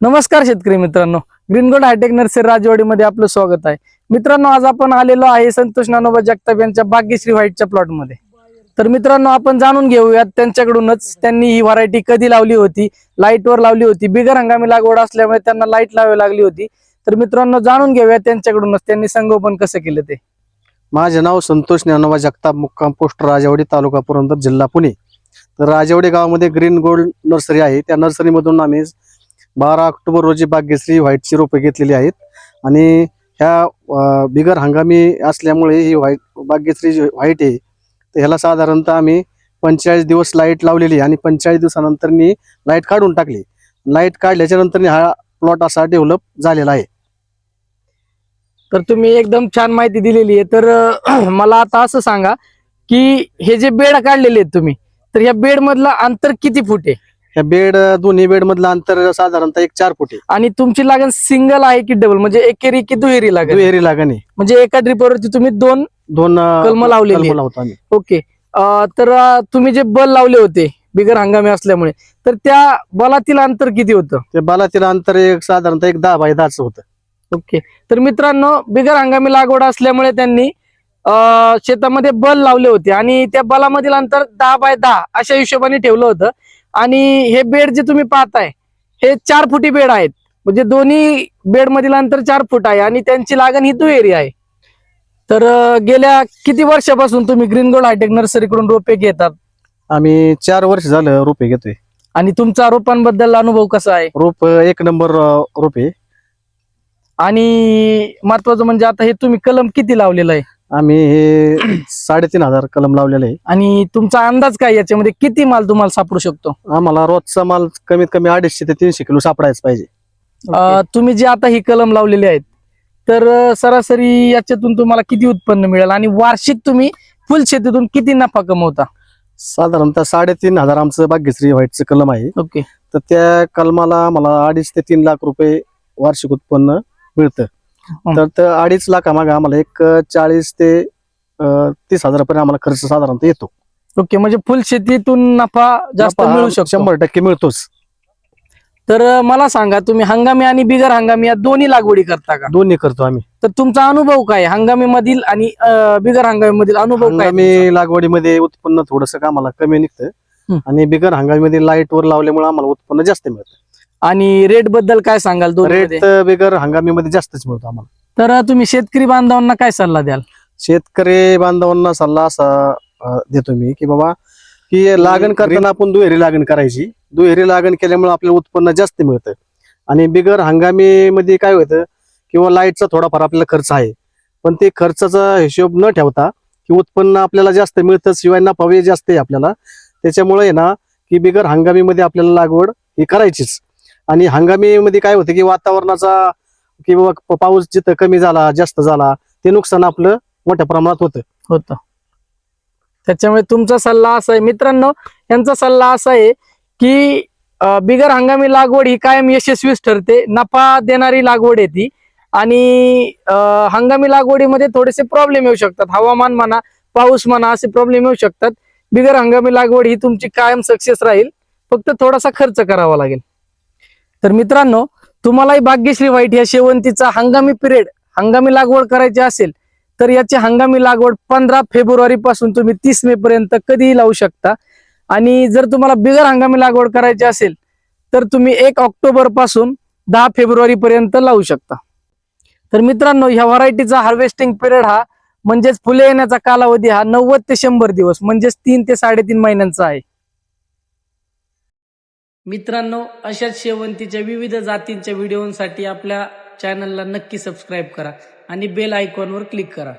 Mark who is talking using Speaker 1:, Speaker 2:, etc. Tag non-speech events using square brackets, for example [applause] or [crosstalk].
Speaker 1: नमस्कार शेतकरी मित्रांनो. ग्रीनगोल्ड हायटेक नर्सरी राजवाडीमध्ये आपलं स्वागत आहे. मित्रांनो आज आपण आलेलो आहे संतोष नानोबा जगताप यांच्या भाग्यश्री व्हाईटच्या प्लॉटमध्ये. तर मित्रांनो आपण जाणून घेऊयात त्यांच्याकडूनच त्यांनी ही व्हरायटी कधी लावली होती लाईटवर लावली होती बिगर हंगामी लागवड असल्यामुळे त्यांना लाइट लावावी लागली होती. तर मित्रांनो जाणून घेऊया त्यांच्याकडूनच त्यांनी संगोपन कसं केलं ते.
Speaker 2: माझे नाव संतोष ज्ञानोबा जगताप मुक्काम पोस्ट राजावडी तालुका पुरंदर जिल्हा पुणे. तर राजावडी गावामध्ये ग्रीन गोल्ड नर्सरी आहे. त्या नर्सरीमधून आम्ही बारा ऑक्टोबर रोजी भाग्यश्री व्हाईटची रोपे घेतलेली आहेत. आणि ह्या बिगर हंगामी असल्यामुळे ही व्हाईट भाग्यश्री जी व्हाईट आहे तर ह्याला साधारणतः आम्ही पंचेचाळीस दिवस लाइट लावलेली आहे आणि पंचेचाळीस दिवसानंतरनी लाइट काढून टाकली. लाइट काढल्याच्यानंतर हा प्लॉट असा डेव्हलप झालेला आहे.
Speaker 1: तर तुम्ही एकदम छान माहिती दिलेली आहे. तर [clears throat] मला आता असं सांगा की हे जे बेड काढलेले आहेत तुम्ही तर या बेड मधलं अंतर किती फूट आहे?
Speaker 2: ह्या बेड दोन्ही बेड मधलं अंतर साधारणतः एक चार फूट
Speaker 1: आणि तुमची लागण सिंगल आहे की डबल म्हणजे एकेरी की दुहेरी लागण?
Speaker 2: दुहेरी लागण आहे.
Speaker 1: म्हणजे एका ड्रिपवरती तुम्ही दोन
Speaker 2: दोन
Speaker 1: कलमं लावलेली.
Speaker 2: लावतो आम्ही.
Speaker 1: ओके. तर तुम्ही जे बल लावले होते बिगर हंगामी असल्यामुळे तर त्या बलातील अंतर किती होतं?
Speaker 2: ते बालातील अंतर एक साधारणतः एक दहा बाय दहाच होतं.
Speaker 1: ओके. तर मित्रांनो बिगर हंगामी लागवड असल्यामुळे त्यांनी शेतामध्ये बल लावले होते आणि त्या बलामधील अंतर दहा बाय दहा अशा हिशोबाने ठेवलं होतं. आणि हे बेड जे तुम्ही पाहताय हे चार फुटी बेड आहेत. म्हणजे दोन्ही बेड मधील अंतर चार फूट आहे आणि त्यांची लागण ही दुहेरी आहे. तर गेल्या किती वर्षापासून तुम्ही ग्रीन गोल्ड हायटेक नर्सरीकडून रोपे घेतात?
Speaker 2: आम्ही चार वर्ष झालं रोपे घेतोय.
Speaker 1: आणि तुमचा रोपांबद्दल अनुभव कसा आहे?
Speaker 2: रोप एक नंबर रोपे
Speaker 1: आणि महत्वाचं म्हणजे आता हे तुम्ही कलम किती लावलेलं आहे?
Speaker 2: आम्ही हे साडेतीन हजार कलम लावलेले आहे.
Speaker 1: आणि तुमचा अंदाज काय याच्यामध्ये? किती माल तुम्हाला सापडू शकतो?
Speaker 2: आम्हाला रोजचा माल कमीत कमी अडीचशे ते तीनशे किलो सापडायच पाहिजे.
Speaker 1: अं, तुम्ही जे आता ही कलम लावलेली आहेत तर अं, सरासरी याच्यातून तुम्हाला किती उत्पन्न मिळेल? आणि वार्षिक तुम्ही फुल शेतीतून किती नफा कमवता?
Speaker 2: साधारणतः साडेतीन हजार आमचं भाग्यश्री व्हाईटचं कलम आहे.
Speaker 1: ओके.
Speaker 2: तर त्या कलमाला मला अडीच ते तीन लाख रुपये वार्षिक उत्पन्न मिळतं. तर अडीच लाखामागे आम्हाला एक चाळीस ते अं, तीस हजारापर्यंत आम्हाला खर्च साधारणतः येतो.
Speaker 1: ओके म्हणजे फुल शेतीतून नफा जास्त
Speaker 2: नफा हा
Speaker 1: मिळू शकतो.
Speaker 2: शंभर टक्के मिळतोच.
Speaker 1: तर अं, मला सांगा तुम्ही हंगामी आणि बिगर हंगामी या दोन्ही लागवडी करता का?
Speaker 2: दोन्ही करतो आम्ही.
Speaker 1: तर तुमचा अनुभव काय हंगामी मधील आणि अं, बिगर हंगामी मधील अनुभव काय तुमचा?
Speaker 2: हंगामी लागवडीमध्ये उत्पन्न थोडस आम्हाला कमी निघतं
Speaker 1: हं.
Speaker 2: आणि बिगर हंगामीमध्ये लाइट वर लावल्यामुळे आम्हाला उत्पन्न जास्त मिळतं
Speaker 1: आणि रेटबद्दल काय सांगाल दोन
Speaker 2: रेट बिगर हंगामीमध्ये जास्तच मिळतो आम्हाला.
Speaker 1: तर तुम्ही शेतकरी बांधवांना काय सल्ला द्याल?
Speaker 2: शेतकरी बांधवांना सल्ला असा अं, देतो मी की बाबा की लागण करताना आपण दुहेरी लागण करायची. दुहेरी लागण केल्यामुळे आपल्याला उत्पन्न जास्त मिळतं. आणि बिगर हंगामीमध्ये काय होतं किंवा लाईटचा थोडाफार आपल्याला खर्च आहे पण ते खर्चाचा हिशोब न ठेवता की उत्पन्न आपल्याला जास्त मिळतं शिवाय नफावे जास्त आहे आपल्याला. त्याच्यामुळे आहे ना की बिगर हंगामीमध्ये आपल्याला लागवड ही करायचीच. आणि हंगामीमध्ये काय होतं की वातावरणाचा किंवा पाऊस जिथं कमी झाला जास्त झाला ते नुकसान आपलं मोठ्या प्रमाणात होतं.
Speaker 1: होतं. त्याच्यामुळे तुमचा सल्ला असा आहे मित्रांनो यांचा सल्ला असा आहे की बिगर हंगामी लागवड ही कायम यशस्वीच ठरते नफा देणारी लागवड आहे ती आणि हंगामी लागवडीमध्ये थोडेसे प्रॉब्लेम येऊ शकतात. हवामान म्हणा पाऊस म्हणा असे प्रॉब्लेम येऊ शकतात. बिगर हंगामी लागवड ही तुमची कायम सक्सेस राहील. फक्त थोडासा खर्च करावा लागेल. तर मित्रांनो तुम्हालाही भाग्यश्री व्हाईट या शेवंतीचा हंगामी पिरियड हंगामी लागवड करायची असेल तर याची हंगामी लागवड पंधरा फेब्रुवारी पासून तुम्ही तीस मे पर्यंत कधीही लावू शकता. आणि जर तुम्हाला बिगर हंगामी लागवड करायची असेल तर तुम्ही एक ऑक्टोबरपासून दहा फेब्रुवारी पर्यंत लावू शकता. तर मित्रांनो ह्या व्हरायटीचा हार्वेस्टिंग पिरियड हा म्हणजेच फुले येण्याचा कालावधी हा नव्वद ते शंभर दिवस म्हणजेच तीन ते साडेतीन महिन्यांचा आहे. मित्रांनो अशाच शेवंतीच्या विविध जातींच्या व्हिडिओसाठी आपल्या चॅनलला नक्की सबस्क्राईब करा आणि बेल आयकॉनवर क्लिक करा.